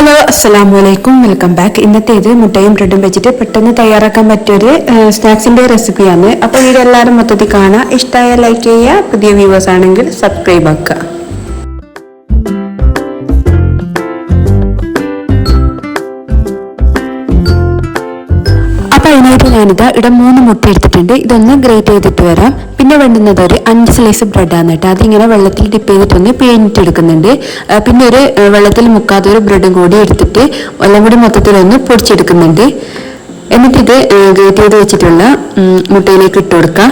Hello അസ്സാം വലൈക്കും welcome back ഇന്നത്തെ ഇത് മുട്ടയും ബ്രെഡും വെച്ചിട്ട് പെട്ടെന്ന് തയ്യാറാക്കാൻ പറ്റിയൊരു സ്നാക്സിന്റെ റെസിപ്പിയാണ് അപ്പോൾ ഇതെല്ലാവരും മൊത്തത്തിൽ കാണാം ഇഷ്ടമായ ലൈക്ക് ചെയ്യുക. പുതിയ വ്യൂവേഴ്സ് ആണെങ്കിൽ സബ്സ്ക്രൈബ് ആക്കുക. അതിനായിട്ട് ഞാനിത് ഇവിടെ മൂന്ന് മുട്ട എടുത്തിട്ടുണ്ട്. ഇതൊന്ന് ഗ്രേറ്റ് ചെയ്തിട്ട് വരാം. പിന്നെ വേണ്ടുന്നത് ഒരു അഞ്ച് സ്ലൈസ് ബ്രെഡാണ് കേട്ടോ. അതിങ്ങനെ വെള്ളത്തിൽ ഡിപ്പ് ചെയ്തിട്ടൊന്ന് പിഴിഞ്ഞിട്ട് എടുക്കുന്നുണ്ട്. പിന്നെ ഒരു വെള്ളത്തിൽ മുക്കാത്ത ഒരു ബ്രെഡും കൂടി എടുത്തിട്ട് എല്ലാം കൂടി മൊത്തത്തിലൊന്ന് പൊടിച്ചെടുക്കുന്നുണ്ട്. എന്നിട്ട് ഇത് ഗ്രേറ്റ് ചെയ്ത് വെച്ചിട്ടുള്ള മുട്ടയിലേക്ക് ഇട്ട് കൊടുക്കാം.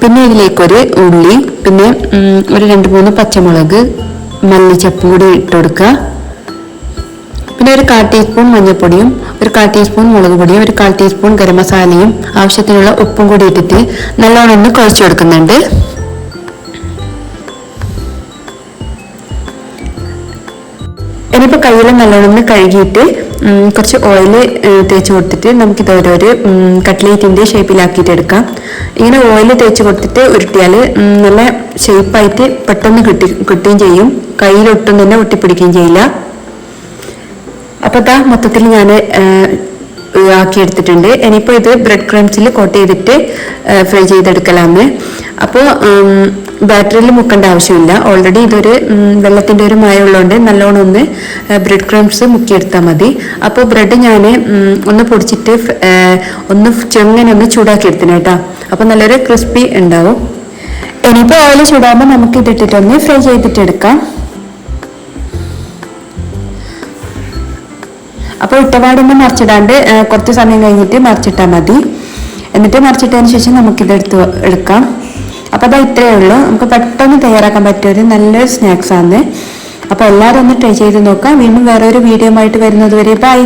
പിന്നെ ഇതിലേക്കൊരു ഉള്ളി പിന്നെ ഒരു രണ്ട് മൂന്ന് പച്ചമുളക് മല്ലിച്ചപ്പും കൂടി ഇട്ട് കൊടുക്കുക പിന്നെ ഒരു കാൽ ടീസ്പൂൺ മഞ്ഞൾപ്പൊടിയും ഒരു കാൽ ടീസ്പൂൺ മുളക് പൊടിയും ഒരു കാൽ ടീസ്പൂൺ ഗരം മസാലയും ആവശ്യത്തിനുള്ള ഉപ്പും കൂടി ഇട്ടിട്ട് നല്ലോണം ഒന്ന് കുഴച്ചു കൊടുക്കുന്നുണ്ട്. ഇനിയിപ്പോൾ കയ്യിൽ നല്ലോണം കഴുകിയിട്ട് കുറച്ച് ഓയിൽ തേച്ച് കൊടുത്തിട്ട് നമുക്കിത് ഓരോരോ കട്ട്ലേറ്റിന്റെ ഷേപ്പിലാക്കിയിട്ട് എടുക്കാം. ഇങ്ങനെ ഓയിൽ തേച്ച് കൊടുത്തിട്ട് ഉരുട്ടിയാൽ നല്ല ഷേപ്പായിട്ട് പെട്ടെന്ന് കിട്ടി കിട്ടുകയും ചെയ്യും. കയ്യിലൊട്ടും തന്നെ ഒട്ടിപ്പിടിക്കുകയും ചെയ്യില്ല. അപ്പോൾ ഇതാ മൊത്തത്തിൽ ഞാൻ ആക്കി എടുത്തിട്ടുണ്ട് ഇനിയിപ്പോൾ ഇത് ബ്രെഡ് ക്രംസിൽ കോട്ട് ചെയ്തിട്ട് ഫ്രൈ ചെയ്തെടുക്കലാന്ന്. അപ്പോൾ ബാറ്ററിയിൽ മുക്കേണ്ട ആവശ്യമില്ല. ഓൾറെഡി ഇതൊരു വെള്ളത്തിന്റെ ഒരു മായ ഉള്ളതുകൊണ്ട് നല്ലോണം ഒന്ന് ബ്രെഡ് ക്രംസ് മുക്കിയെടുത്താൽ മതി. അപ്പോൾ ബ്രെഡ് ഞാൻ ഒന്ന് പൊടിച്ചിട്ട് ഒന്ന് ചെങ്ങനെ ഒന്ന് ചൂടാക്കി എടുത്തിന് കേട്ടോ. അപ്പോൾ നല്ലൊരു ക്രിസ്പി ഉണ്ടാവും. ഇനിയിപ്പോൾ ഓയിൽ ചൂടാകുമ്പോൾ നമുക്ക് ഇതിട്ടിട്ടൊന്ന് ഫ്രൈ ചെയ്തിട്ടെടുക്കാം. അപ്പോൾ ഇട്ടപാടൊന്നും മറിച്ചിടാണ്ട് കുറച്ച് സമയം കഴിഞ്ഞിട്ട് മറിച്ചിട്ടാൽ മതി. എന്നിട്ട് മറിച്ചിട്ടതിന് ശേഷം നമുക്കിതെടുത്ത് എടുക്കാം. അപ്പോൾ അതാ ഇത്രയേ ഉള്ളൂ. നമുക്ക് പെട്ടെന്ന് തയ്യാറാക്കാൻ പറ്റിയ ഒരു നല്ലൊരു സ്നാക്സാണ് അപ്പോൾ എല്ലാവരും ഒന്ന് ട്രൈ ചെയ്ത് നോക്കാം. വീണ്ടും വേറെ ഒരു വീഡിയോ ആയിട്ട് വരുന്നത് വരെ ബൈ.